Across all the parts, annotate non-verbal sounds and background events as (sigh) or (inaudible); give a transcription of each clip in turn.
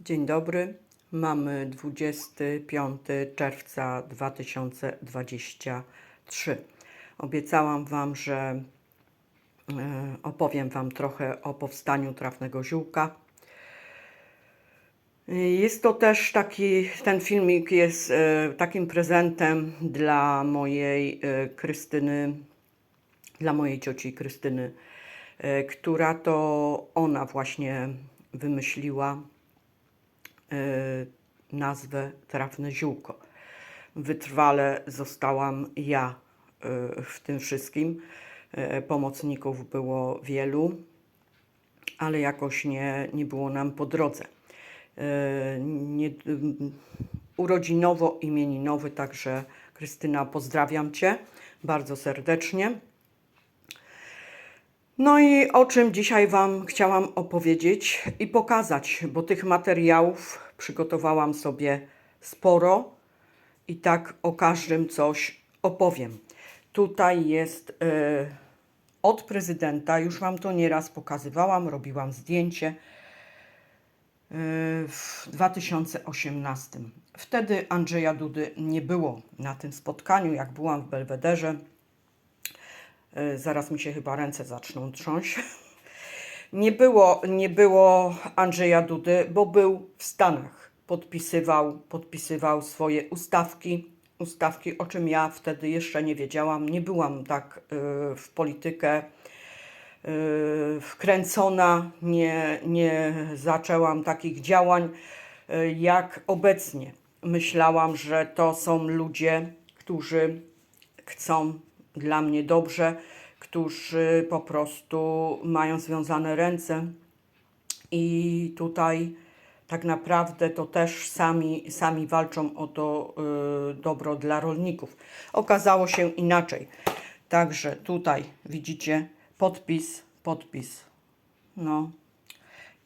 Dzień dobry. Mamy 25 czerwca 2023. Obiecałam Wam, że e, opowiem Wam trochę o powstaniu trafnego ziółka. Jest to też taki, ten filmik jest e, takim prezentem dla mojej e, Krystyny, dla mojej cioci Krystyny, która to ona właśnie wymyśliła nazwę Trafne Ziółko. Wytrwale zostałam ja e, w tym wszystkim. E, Pomocników było wielu, ale jakoś nie, nie było nam po drodze. Nie, urodzinowo, imieninowy, także Krystyna, pozdrawiam Cię bardzo serdecznie. No i o czym dzisiaj Wam chciałam opowiedzieć i pokazać, bo tych materiałów przygotowałam sobie sporo i tak o każdym coś opowiem. Tutaj jest e, od prezydenta, już Wam to nieraz pokazywałam, robiłam zdjęcie e, w 2018. Wtedy Andrzeja Dudy nie było na tym spotkaniu, jak byłam w Belwederze. E, Zaraz mi się chyba ręce zaczną trząść. (laughs) Nie było, nie było Andrzeja Dudy, bo był w Stanach. Podpisywał, podpisywał swoje ustawki, ustawki, o czym ja wtedy jeszcze nie wiedziałam. Nie byłam tak e, w politykę e, wkręcona, nie, nie zaczęłam takich działań e, jak obecnie. Myślałam, że to są ludzie, którzy chcą dla mnie dobrze, którzy po prostu mają związane ręce i tutaj tak naprawdę to też sami, sami walczą o to y, dobro dla rolników. Okazało się inaczej. Także tutaj widzicie podpis, podpis. No.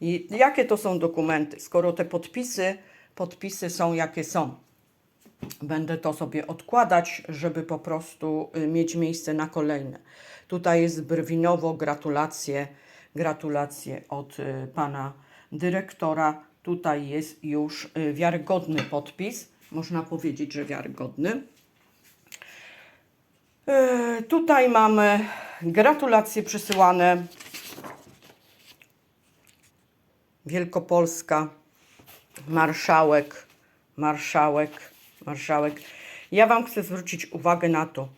I jakie to są dokumenty? Skoro te podpisy, podpisy są jakie są. Będę to sobie odkładać, żeby po prostu y, mieć miejsce na kolejne. Tutaj jest brwinowo, gratulacje, gratulacje od y, pana dyrektora. Tutaj jest już y, wiarygodny podpis. Można powiedzieć, że wiarygodny. Tutaj mamy gratulacje przysyłane. Wielkopolska, marszałek, marszałek, marszałek. Ja Wam chcę zwrócić uwagę na to,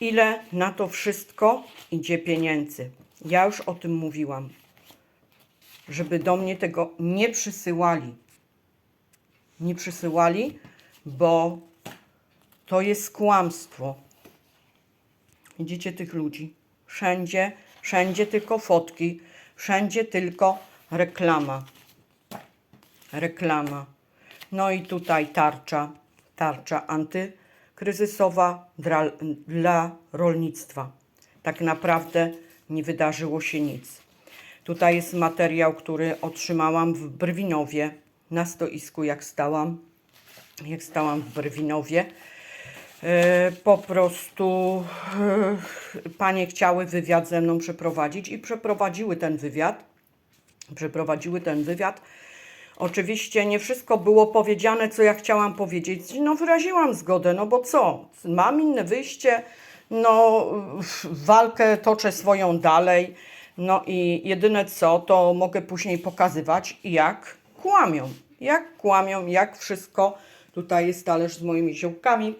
ile na to wszystko idzie pieniędzy. Ja już o tym mówiłam, żeby do mnie tego nie przysyłali. Nie przysyłali, bo to jest kłamstwo. Widzicie tych ludzi? Wszędzie, wszędzie tylko fotki, wszędzie tylko reklama. Reklama. No i tutaj tarcza, tarcza antykryzysowa dla, dla rolnictwa. Tak naprawdę nie wydarzyło się nic. Tutaj jest materiał, który otrzymałam w Brwinowie na stoisku, jak stałam, jak stałam w Brwinowie. E, Po prostu e, panie chciały wywiad ze mną przeprowadzić i przeprowadziły ten wywiad. Przeprowadziły ten wywiad. Oczywiście nie wszystko było powiedziane, co ja chciałam powiedzieć. No wyraziłam zgodę, no bo co? Mam inne wyjście, no walkę toczę swoją dalej. No i jedyne co, to mogę później pokazywać, jak kłamią. Jak kłamią, jak wszystko. Tutaj jest talerz z moimi ziółkami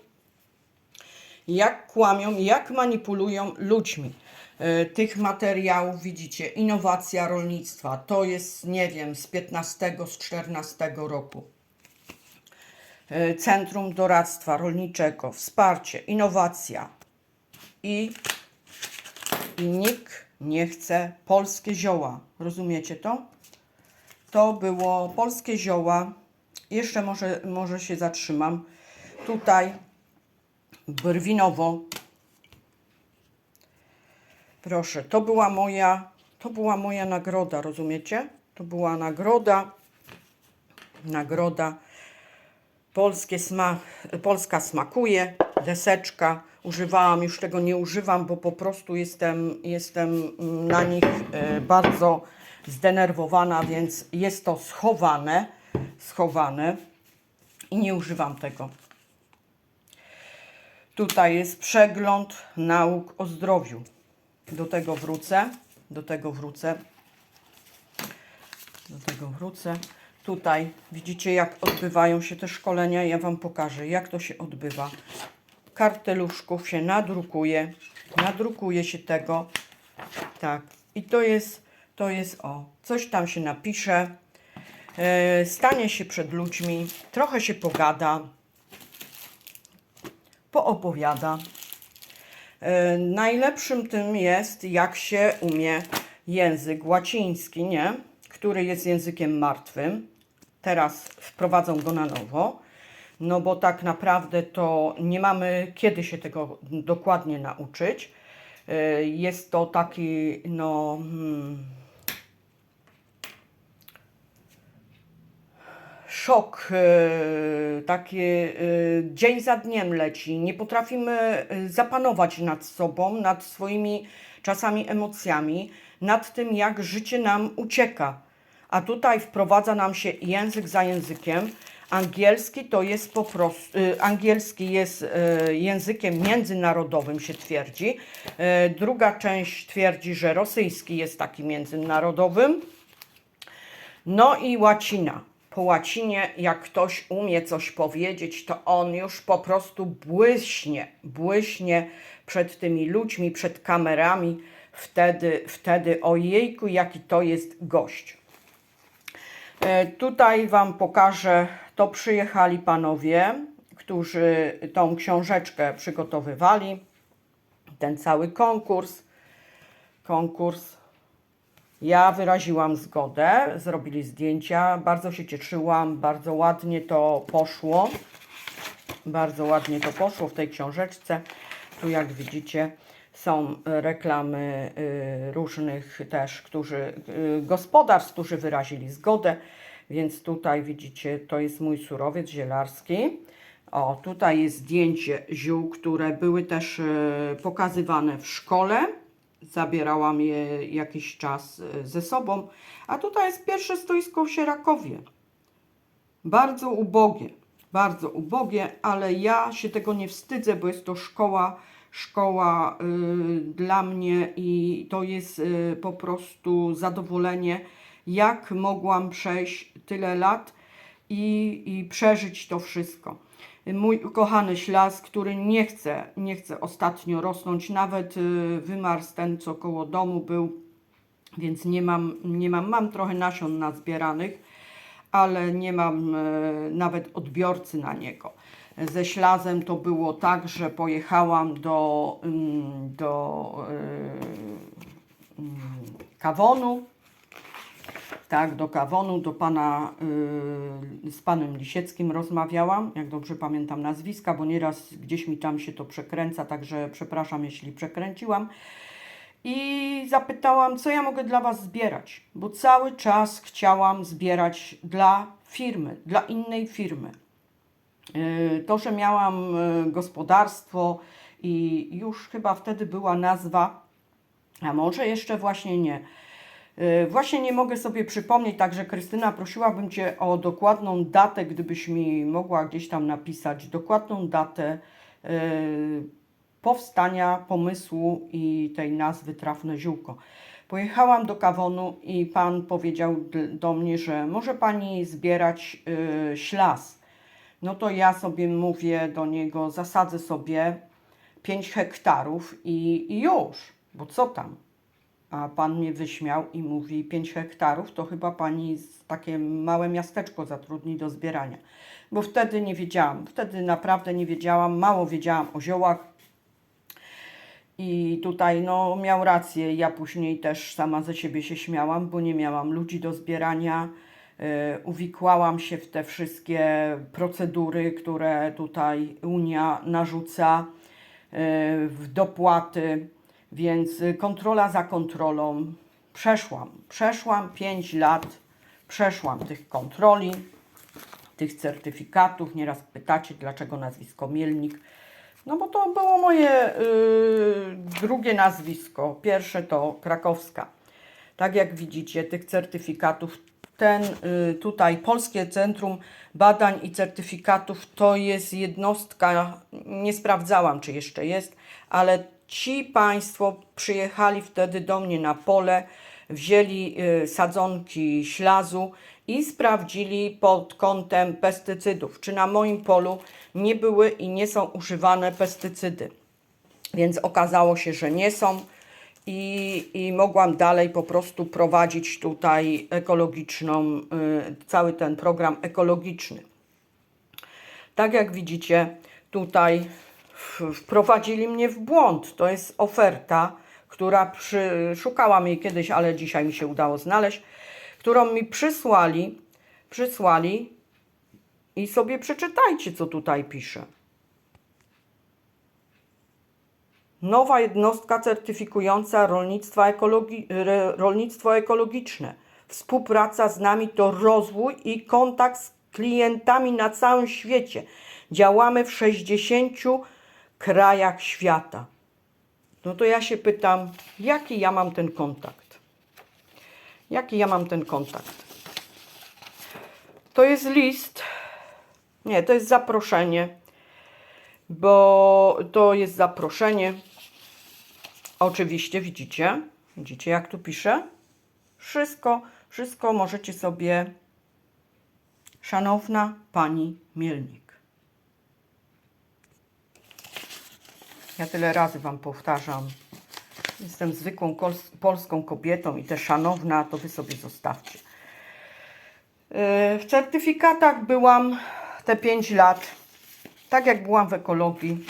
jak kłamią, jak manipulują ludźmi. E, Tych materiałów widzicie, innowacja rolnictwa, to jest, nie wiem, z 15, z 14 roku. E, Centrum Doradztwa Rolniczego, wsparcie, innowacja i, i nikt nie chce polskie zioła. Rozumiecie to? To było polskie zioła. Jeszcze może, może się zatrzymam. Tutaj brwinowo. Proszę, to była moja, to była moja nagroda, rozumiecie? To była nagroda, nagroda. Polskie sma, Polska smakuje, deseczka. Używałam, już tego nie używam, bo po prostu jestem, jestem na nich e, bardzo zdenerwowana, więc jest to schowane, schowane i nie używam tego. Tutaj jest przegląd nauk o zdrowiu. Do tego wrócę, do tego wrócę, do tego wrócę. Tutaj widzicie, jak odbywają się te szkolenia. Ja Wam pokażę, jak to się odbywa. Karteluszków się nadrukuje, nadrukuje się tego. Tak, i to jest, to jest o, coś tam się napisze, e, stanie się przed ludźmi, trochę się pogada, poopowiada. E, najlepszym tym jest, jak się umie język łaciński, nie? Który jest językiem martwym. Teraz wprowadzą go na nowo, no bo tak naprawdę to nie mamy kiedy się tego dokładnie nauczyć. E, Jest to taki, no. Hmm, szok, e, taki e, dzień za dniem leci. Nie potrafimy e, zapanować nad sobą, nad swoimi czasami emocjami, nad tym, jak życie nam ucieka. A tutaj wprowadza nam się język za językiem. Angielski to jest po prostu, angielski jest językiem międzynarodowym, się twierdzi. Druga część twierdzi, że rosyjski jest takim międzynarodowym. No i łacina. Po łacinie, jak ktoś umie coś powiedzieć, to on już po prostu błyśnie, błyśnie przed tymi ludźmi, przed kamerami. Wtedy, wtedy ojejku, jaki to jest gość. E, Tutaj Wam pokażę, to przyjechali panowie, którzy tą książeczkę przygotowywali, ten cały konkurs. Konkurs. Ja wyraziłam zgodę, zrobili zdjęcia, bardzo się cieszyłam, bardzo ładnie to poszło. Bardzo ładnie to poszło w tej książeczce. Tu jak widzicie są reklamy y, różnych też, którzy, y, gospodarstw, którzy wyrazili zgodę. Więc tutaj widzicie, to jest mój surowiec zielarski. O, tutaj jest zdjęcie ziół, które były też y, pokazywane w szkole. Zabierałam je jakiś czas y, ze sobą. A tutaj jest pierwsze stoisko w Sierakowie. Bardzo ubogie, bardzo ubogie, ale ja się tego nie wstydzę, bo jest to szkoła, szkoła y, dla mnie i to jest y, po prostu zadowolenie, jak mogłam przejść tyle lat i, i przeżyć to wszystko. Mój ukochany ślas, który nie chce, nie chce ostatnio rosnąć, nawet y, wymarz ten, co koło domu był, więc nie mam, nie mam, mam trochę nasion nazbieranych, ale nie mam e, nawet odbiorcy na niego. Ze ślazem to było tak, że pojechałam do, mm, do e, mm, Kawonu, tak, do Kawonu, do pana, y, z panem Lisieckim rozmawiałam, jak dobrze pamiętam nazwiska, bo nieraz gdzieś mi tam się to przekręca, także przepraszam, jeśli przekręciłam. I zapytałam, co ja mogę dla Was zbierać, bo cały czas chciałam zbierać dla firmy, dla innej firmy. Yy, To, że miałam yy, gospodarstwo i już chyba wtedy była nazwa, a może jeszcze właśnie nie. Yy, Właśnie nie mogę sobie przypomnieć, także Krystyna, prosiłabym Cię o dokładną datę, gdybyś mi mogła gdzieś tam napisać dokładną datę yy, powstania pomysłu i tej nazwy Trafne Ziółko. Pojechałam do Kawonu i pan powiedział do mnie, że może pani zbierać yy, ślas. No to ja sobie mówię do niego, zasadzę sobie 5 hektarów i, i już, bo co tam? A pan mnie wyśmiał i mówi 5 hektarów, to chyba pani takie małe miasteczko zatrudni do zbierania. Bo wtedy nie wiedziałam, wtedy naprawdę nie wiedziałam, mało wiedziałam o ziołach, i tutaj no, miał rację. Ja później też sama ze siebie się śmiałam, bo nie miałam ludzi do zbierania. E, uwikłałam się w te wszystkie procedury, które tutaj Unia narzuca, e, w dopłaty, więc y, kontrola za kontrolą. Przeszłam, przeszłam 5 lat, przeszłam tych kontroli, tych certyfikatów. Nieraz pytacie, dlaczego nazwisko Mielnik. No bo to było moje y, drugie nazwisko. Pierwsze to krakowska. Tak jak widzicie, tych certyfikatów, ten y, tutaj Polskie Centrum Badań i Certyfikatów to jest jednostka, nie sprawdzałam czy jeszcze jest, ale ci Państwo przyjechali wtedy do mnie na pole, wzięli y, sadzonki ślazu i sprawdzili pod kątem pestycydów, czy na moim polu nie były i nie są używane pestycydy. Więc okazało się, że nie są i, i mogłam dalej po prostu prowadzić tutaj ekologiczną, y, cały ten program ekologiczny. Tak jak widzicie, tutaj wprowadzili mnie w błąd. To jest oferta, która przy, szukałam jej kiedyś, ale dzisiaj mi się udało znaleźć, którą mi przysłali, przysłali i sobie przeczytajcie, co tutaj pisze. Nowa jednostka certyfikująca ekologi- rolnictwo ekologiczne. Współpraca z nami to rozwój i kontakt z klientami na całym świecie. Działamy w 60 krajach świata. No to ja się pytam, jaki ja mam ten kontakt? Jaki ja mam ten kontakt? To jest list. Nie, to jest zaproszenie bo to jest zaproszenie. Oczywiście widzicie, widzicie jak tu piszę? Wszystko, wszystko możecie sobie, szanowna pani Mielnik. Ja tyle razy wam powtarzam. Jestem zwykłą polską kobietą i te szanowna to wy sobie zostawcie. Yy, W certyfikatach byłam te 5 lat. Tak jak byłam w ekologii,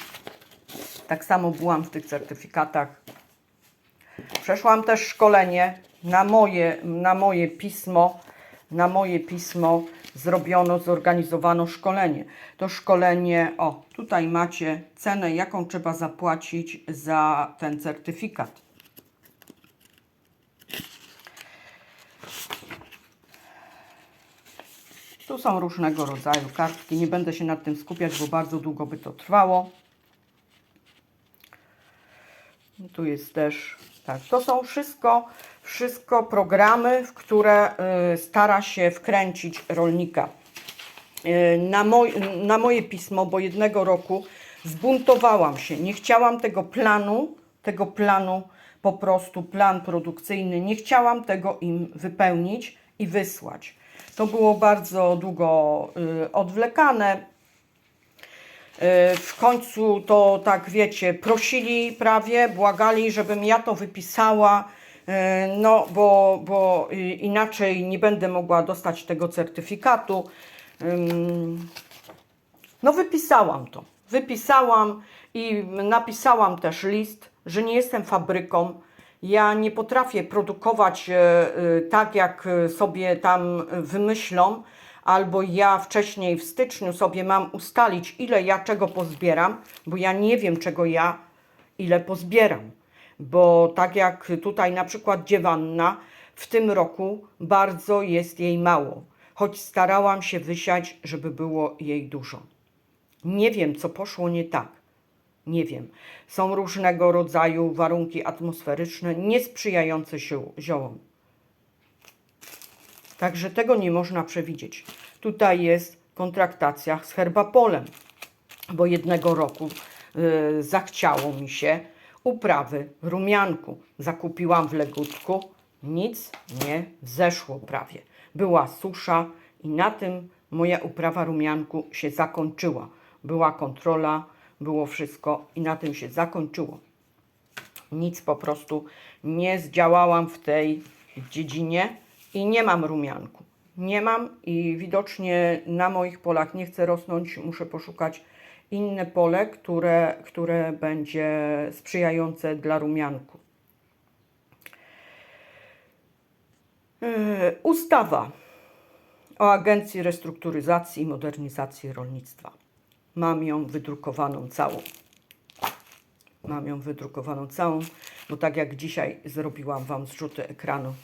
tak samo byłam w tych certyfikatach. Przeszłam też szkolenie na moje, na moje pismo. Na moje pismo zrobiono, zorganizowano szkolenie. To szkolenie, o, tutaj macie cenę, jaką trzeba zapłacić za ten certyfikat. Tu są różnego rodzaju kartki. Nie będę się nad tym skupiać, bo bardzo długo by to trwało. Tu jest też, tak, to są wszystko, wszystko programy, w które y, stara się wkręcić rolnika. Y, na, moj, na moje pismo, bo jednego roku zbuntowałam się. Nie chciałam tego planu, tego planu, po prostu plan produkcyjny, nie chciałam tego im wypełnić i wysłać. To było bardzo długo y, odwlekane. W końcu to tak wiecie, prosili prawie, błagali, żebym ja to wypisała, no bo, bo inaczej nie będę mogła dostać tego certyfikatu. No wypisałam to. Wypisałam i napisałam też list, że nie jestem fabryką. Ja nie potrafię produkować e, e, tak, jak e, sobie tam wymyślą, albo ja wcześniej w styczniu sobie mam ustalić, ile ja czego pozbieram, bo ja nie wiem, czego ja ile pozbieram. Bo tak jak tutaj na przykład dziewanna, w tym roku bardzo jest jej mało, choć starałam się wysiać, żeby było jej dużo. Nie wiem, co poszło nie tak. Nie wiem. Są różnego rodzaju warunki atmosferyczne niesprzyjające się ziołom. Także tego nie można przewidzieć. Tutaj jest kontraktacja z herbapolem, bo jednego roku y, zachciało mi się uprawy rumianku. Zakupiłam w Legutku, nic nie zeszło prawie. Była susza i na tym moja uprawa rumianku się zakończyła. Była kontrola, było wszystko i na tym się zakończyło. Nic po prostu nie zdziałałam w tej dziedzinie i nie mam rumianku. Nie mam i widocznie na moich polach nie chcę rosnąć. Muszę poszukać inne pole, które, które będzie sprzyjające dla rumianku. Yy, Ustawa o Agencji Restrukturyzacji i Modernizacji Rolnictwa. Mam ją wydrukowaną całą. Mam ją wydrukowaną całą, bo tak jak dzisiaj zrobiłam Wam zrzuty ekranu,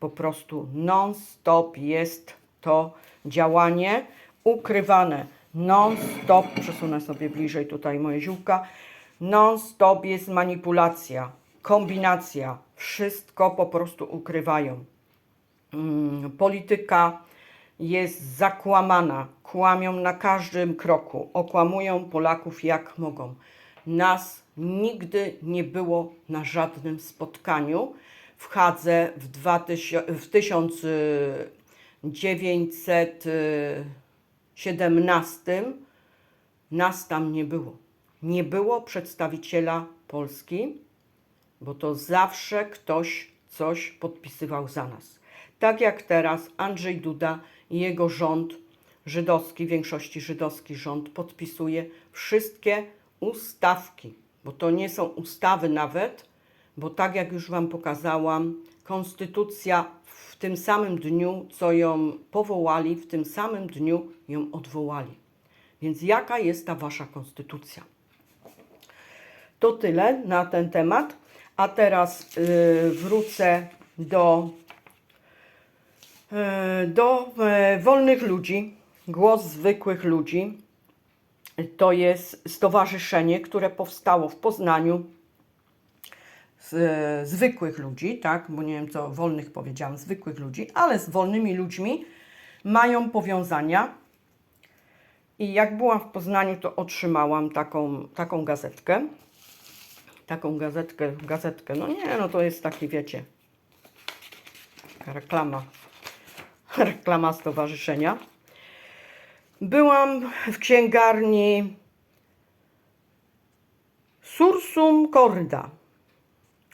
po prostu non-stop jest to działanie ukrywane. Non-stop, przesunę sobie bliżej tutaj moje ziółka, non-stop jest manipulacja. kombinacja. Wszystko po prostu ukrywają. Mm, Polityka jest zakłamana. Kłamią na każdym kroku. Okłamują Polaków jak mogą. Nas nigdy nie było na żadnym spotkaniu w Hadze w, 2000, w 1917. Nas tam nie było. Nie było przedstawiciela Polski, bo to zawsze ktoś coś podpisywał za nas. Tak jak teraz Andrzej Duda i jego rząd żydowski, większości żydowski rząd podpisuje wszystkie ustawki, bo to nie są ustawy nawet, bo tak jak już Wam pokazałam, konstytucja w tym samym dniu, co ją powołali, w tym samym dniu ją odwołali. Więc jaka jest ta Wasza konstytucja? To tyle na ten temat. A teraz y, wrócę do, y, do y, wolnych ludzi, głos zwykłych ludzi. To jest stowarzyszenie, które powstało w Poznaniu z zwykłych ludzi, tak, bo nie wiem co wolnych powiedziałam, zwykłych ludzi, ale z wolnymi ludźmi mają powiązania. I jak byłam w Poznaniu, to otrzymałam taką, taką gazetkę. Taką gazetkę, gazetkę, no nie, no to jest taki, wiecie, reklama, (laughs) reklama stowarzyszenia. Byłam w księgarni Sursum Corda.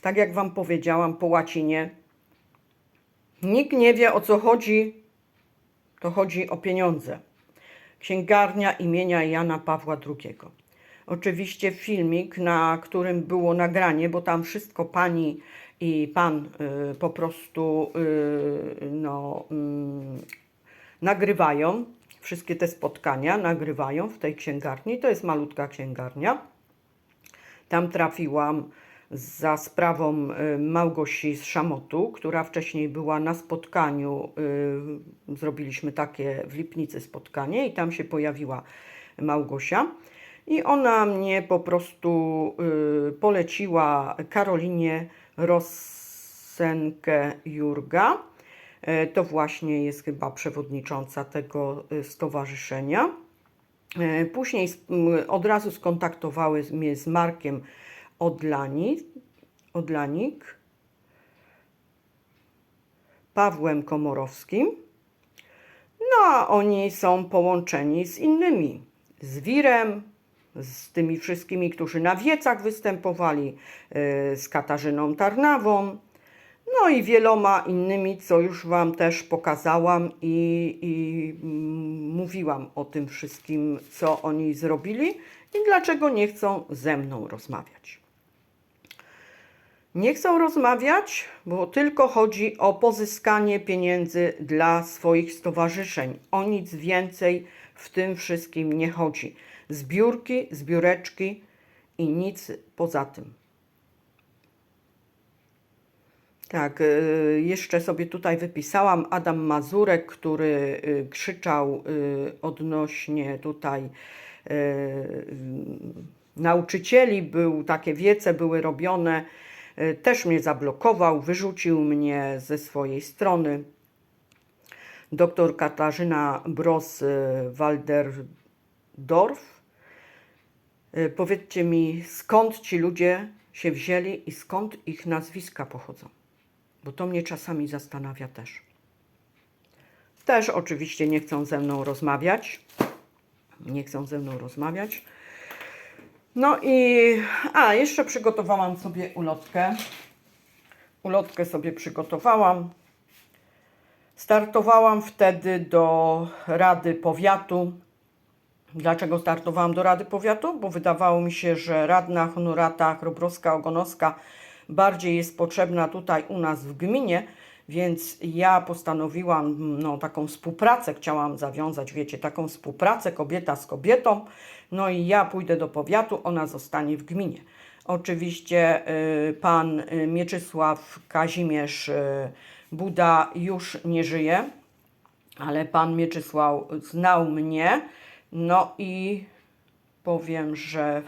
Tak jak Wam powiedziałam po łacinie. Nikt nie wie o co chodzi. To chodzi o pieniądze. Księgarnia imienia Jana Pawła II. Oczywiście filmik, na którym było nagranie, bo tam wszystko pani i pan y, po prostu y, no, y, nagrywają. Wszystkie te spotkania nagrywają w tej księgarni. To jest malutka księgarnia. Tam trafiłam za sprawą y, Małgosi z Szamotu, która wcześniej była na spotkaniu. y, Zrobiliśmy takie w Lipnicy spotkanie i tam się pojawiła Małgosia. I ona mnie po prostu y, poleciła Karolinie Rosenkę Jurga. E, To właśnie jest chyba przewodnicząca tego stowarzyszenia. E, Później od razu skontaktowały mnie z Markiem Odlani, Odlanik, Pawłem Komorowskim. No a oni są połączeni z innymi, z Wirem, z tymi wszystkimi, którzy na wiecach występowali, e, z Katarzyną Tarnawą, no i wieloma innymi, co już Wam też pokazałam i, i mm, mówiłam o tym wszystkim, co oni zrobili i dlaczego nie chcą ze mną rozmawiać. Nie chcą rozmawiać, bo tylko chodzi o pozyskanie pieniędzy dla swoich stowarzyszeń. O nic więcej w tym wszystkim nie chodzi. Zbiórki, zbióreczki i nic poza tym. Tak, y, jeszcze sobie tutaj wypisałam Adam Mazurek, który y, krzyczał y, odnośnie tutaj nauczycieli, był takie wiece były robione, też mnie zablokował, wyrzucił mnie ze swojej strony. Doktor Katarzyna Bros-Walderdorf. Y, Powiedzcie mi, skąd ci ludzie się wzięli i skąd ich nazwiska pochodzą? Bo to mnie czasami zastanawia też. Też oczywiście nie chcą ze mną rozmawiać. Nie chcą ze mną rozmawiać. No i. A, jeszcze przygotowałam sobie ulotkę. Ulotkę sobie przygotowałam. Startowałam wtedy do Rady Powiatu. Dlaczego startowałam do Rady Powiatu? Bo wydawało mi się, że radna honorata Chrobrowska-Ogonowska bardziej jest potrzebna tutaj u nas w gminie, więc ja postanowiłam no, taką współpracę, chciałam zawiązać, wiecie, taką współpracę kobieta z kobietą. No i ja pójdę do powiatu, ona zostanie w gminie. Oczywiście y, pan y, Mieczysław Kazimierz y, Buda już nie żyje, ale pan Mieczysław znał mnie, no i powiem, że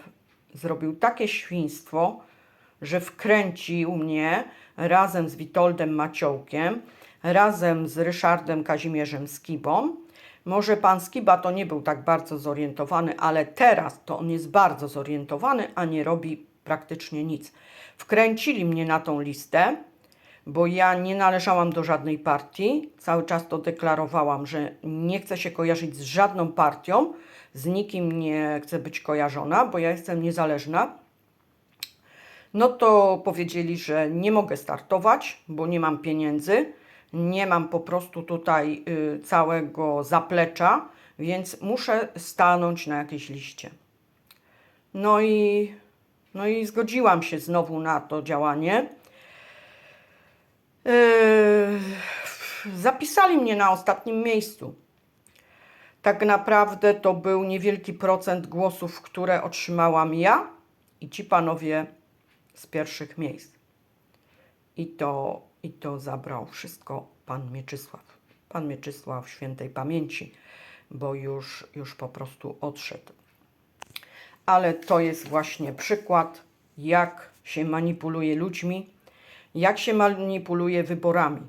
zrobił takie świństwo, że wkręcił mnie razem z Witoldem Maciołkiem, razem z Ryszardem Kazimierzem Skibą. Może pan Skiba to nie był tak bardzo zorientowany, ale teraz to on jest bardzo zorientowany, a nie robi praktycznie nic. Wkręcili mnie na tą listę, bo ja nie należałam do żadnej partii. Cały czas to deklarowałam, że nie chcę się kojarzyć z żadną partią, z nikim nie chcę być kojarzona, bo ja jestem niezależna. No to powiedzieli, że nie mogę startować, bo nie mam pieniędzy, nie mam po prostu tutaj y, całego zaplecza, więc muszę stanąć na jakiejś liście. No i, no i zgodziłam się znowu na to działanie. Yy, zapisali mnie na ostatnim miejscu. Tak naprawdę to był niewielki procent głosów, które otrzymałam ja i ci panowie z pierwszych miejsc. I to, I to zabrał wszystko pan Mieczysław. Pan Mieczysław świętej pamięci, bo już, już po prostu odszedł. Ale to jest właśnie przykład, jak się manipuluje ludźmi, jak się manipuluje wyborami.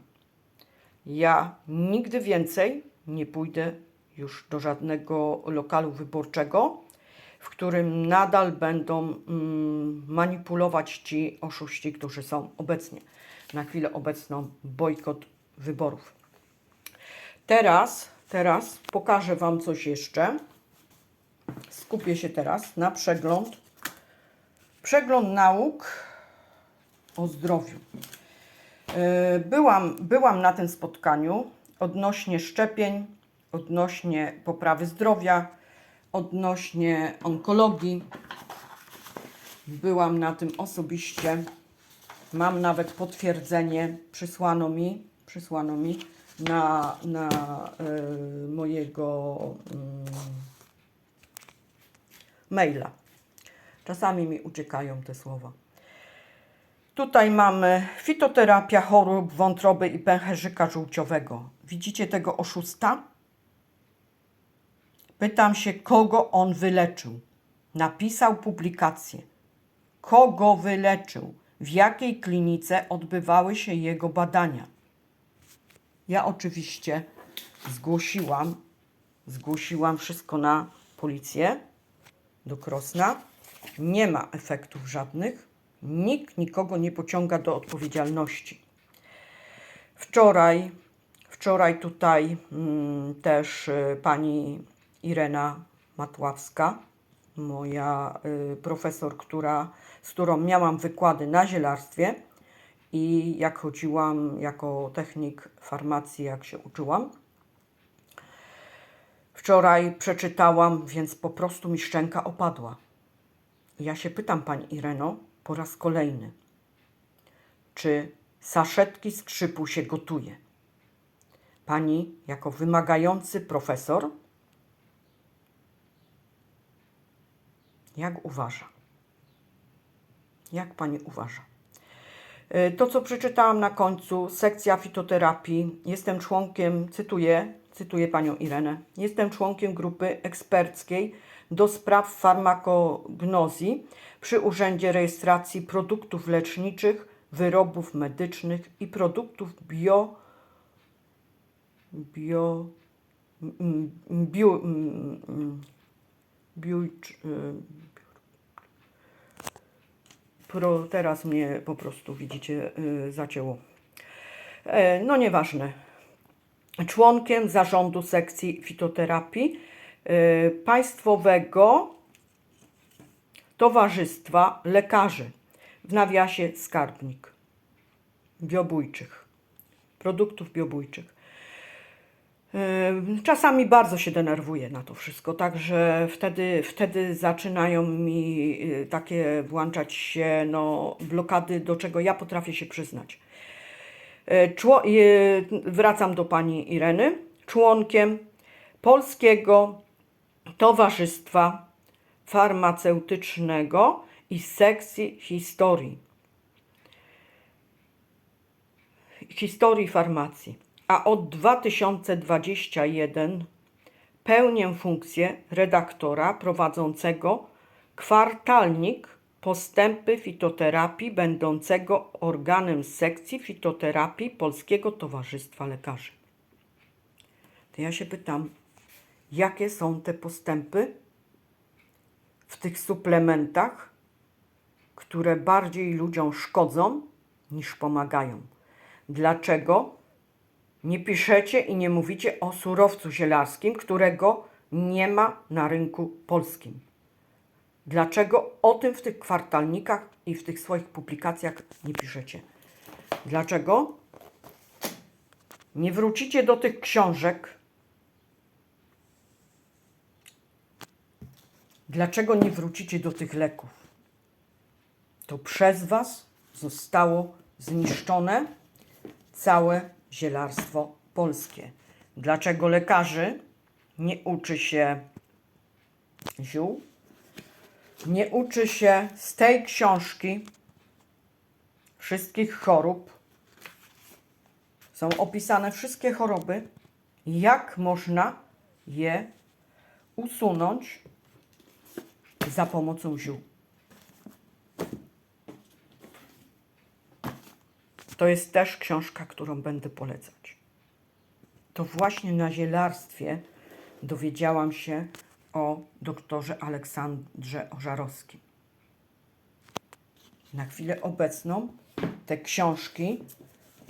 Ja nigdy więcej nie pójdę już do żadnego lokalu wyborczego, w którym nadal będą mm, manipulować ci oszuści, którzy są obecnie. Na chwilę obecną bojkot wyborów. Teraz, teraz pokażę Wam coś jeszcze. Skupię się teraz na przegląd. Przegląd nauk o zdrowiu. Yy, Byłam, byłam na tym spotkaniu odnośnie szczepień, odnośnie poprawy zdrowia, odnośnie onkologii. Byłam na tym osobiście. Mam nawet potwierdzenie, przysłano mi, przysłano mi na, na yy, mojego yy, maila. Czasami mi uciekają te słowa. Tutaj mamy fitoterapia chorób wątroby i pęcherzyka żółciowego. Widzicie tego oszusta? Pytam się, kogo on wyleczył. Napisał publikację. Kogo wyleczył? W jakiej klinice odbywały się jego badania? Ja oczywiście zgłosiłam, zgłosiłam wszystko na policję do Krosna. Nie ma efektów żadnych. Nikt nikogo nie pociąga do odpowiedzialności. Wczoraj, wczoraj tutaj mm, też y, pani Irena Matławska, moja y, profesor, która, z którą miałam wykłady na zielarstwie i jak chodziłam jako technik farmacji, jak się uczyłam. Wczoraj przeczytałam, więc po prostu mi szczęka opadła. Ja się pytam, pani Ireno, po raz kolejny, czy saszetki skrzypu się gotuje? Pani, jako wymagający profesor, jak uważa? Jak pani uważa? Y, To, co przeczytałam na końcu, sekcja fitoterapii. Jestem członkiem, cytuję, cytuję panią Irenę, jestem członkiem grupy eksperckiej do spraw farmakognozji przy Urzędzie Rejestracji Produktów Leczniczych, Wyrobów Medycznych i Produktów bio, bio, mm, bio, bio, pro, teraz mnie po prostu, widzicie, y, zacięło. E, No nieważne. Członkiem zarządu sekcji fitoterapii y, Państwowego Towarzystwa Lekarzy, w nawiasie skarbnik biobójczych, produktów biobójczych. Czasami bardzo się denerwuję na to wszystko, także wtedy, wtedy zaczynają mi yy, takie włączać się no, blokady, do czego ja potrafię się przyznać. Yy, Czło, yy, wracam do pani Ireny, członkiem Polskiego Towarzystwa Farmaceutycznego i sekcji historii. historii farmacji, a od 2021 pełnię funkcję redaktora prowadzącego kwartalnik postępy fitoterapii będącego organem sekcji fitoterapii Polskiego Towarzystwa Lekarzy. To ja się pytam, jakie są te postępy w tych suplementach, które bardziej ludziom szkodzą niż pomagają? Dlaczego nie piszecie i nie mówicie o surowcu zielarskim, którego nie ma na rynku polskim? Dlaczego o tym w tych kwartalnikach i w tych swoich publikacjach nie piszecie? Dlaczego nie wrócicie do tych książek? Dlaczego nie wrócicie do tych leków? To przez Was zostało zniszczone całe zielarstwo polskie. Dlaczego lekarzy nie uczy się ziół? Nie uczy się z tej książki wszystkich chorób. Są opisane wszystkie choroby, jak można je usunąć za pomocą ziół. To jest też książka, którą będę polecać. To właśnie na zielarstwie dowiedziałam się o doktorze Aleksandrze Ożarowskim. Na chwilę obecną te książki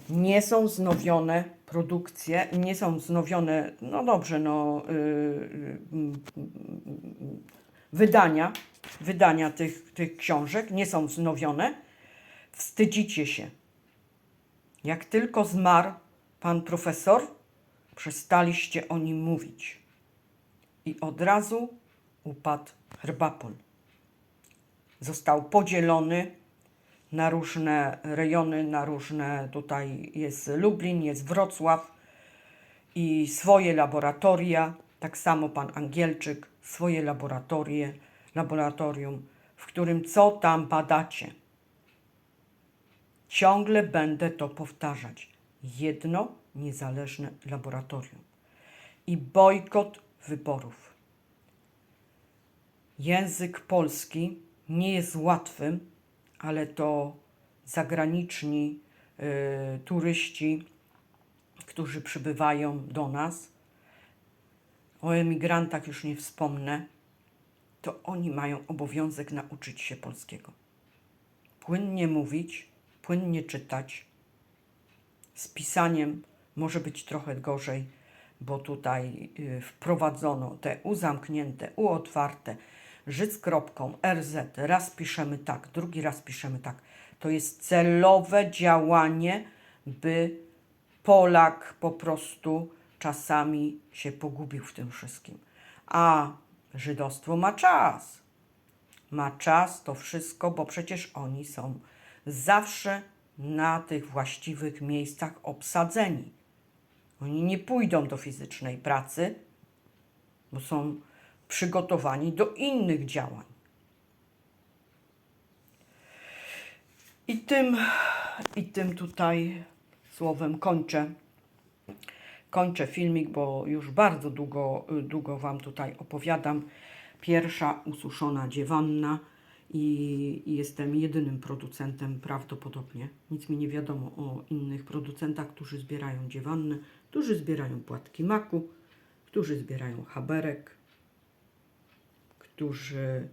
nie są wznowione, produkcje nie są wznowione, no dobrze, no, yy, yy, wydania, wydania tych, tych książek nie są wznowione. Wstydzicie się. Jak tylko zmarł pan profesor, przestaliście o nim mówić. I od razu upadł herbapol. Został podzielony na różne rejony, na różne, tutaj jest Lublin, jest Wrocław i swoje laboratoria, tak samo pan Angielczyk, swoje laboratorie, laboratorium, w którym co tam badacie. Ciągle będę to powtarzać. Jedno niezależne laboratorium i bojkot wyborów. Język polski nie jest łatwym, ale to zagraniczni y, turyści, którzy przybywają do nas, o emigrantach już nie wspomnę, to oni mają obowiązek nauczyć się polskiego. Płynnie mówić, płynnie czytać. Z pisaniem może być trochę gorzej, bo tutaj y, wprowadzono te uzamknięte, uotwarte, życ kropką, RZ, raz piszemy tak, drugi raz piszemy tak. To jest celowe działanie, by Polak po prostu czasami się pogubił w tym wszystkim. A żydostwo ma czas. Ma czas to wszystko, bo przecież oni są zawsze na tych właściwych miejscach obsadzeni. Oni nie pójdą do fizycznej pracy, bo są przygotowani do innych działań. I tym, i tym tutaj słowem kończę. Kończę filmik, bo już bardzo długo, długo Wam tutaj opowiadam. Pierwsza ususzona dziewanna i jestem jedynym producentem prawdopodobnie. Nic mi nie wiadomo o innych producentach, którzy zbierają dziewanny, którzy zbierają płatki maku, którzy zbierają haberek, którzy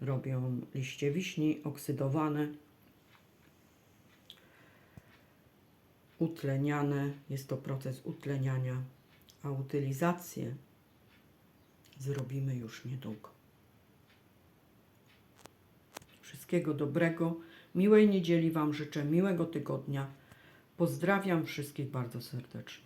robią liście wiśni oksydowane, utleniane. Jest to proces utleniania, a utylizację zrobimy już niedługo. Wszystkiego dobrego, miłej niedzieli Wam życzę, miłego tygodnia. Pozdrawiam wszystkich bardzo serdecznie.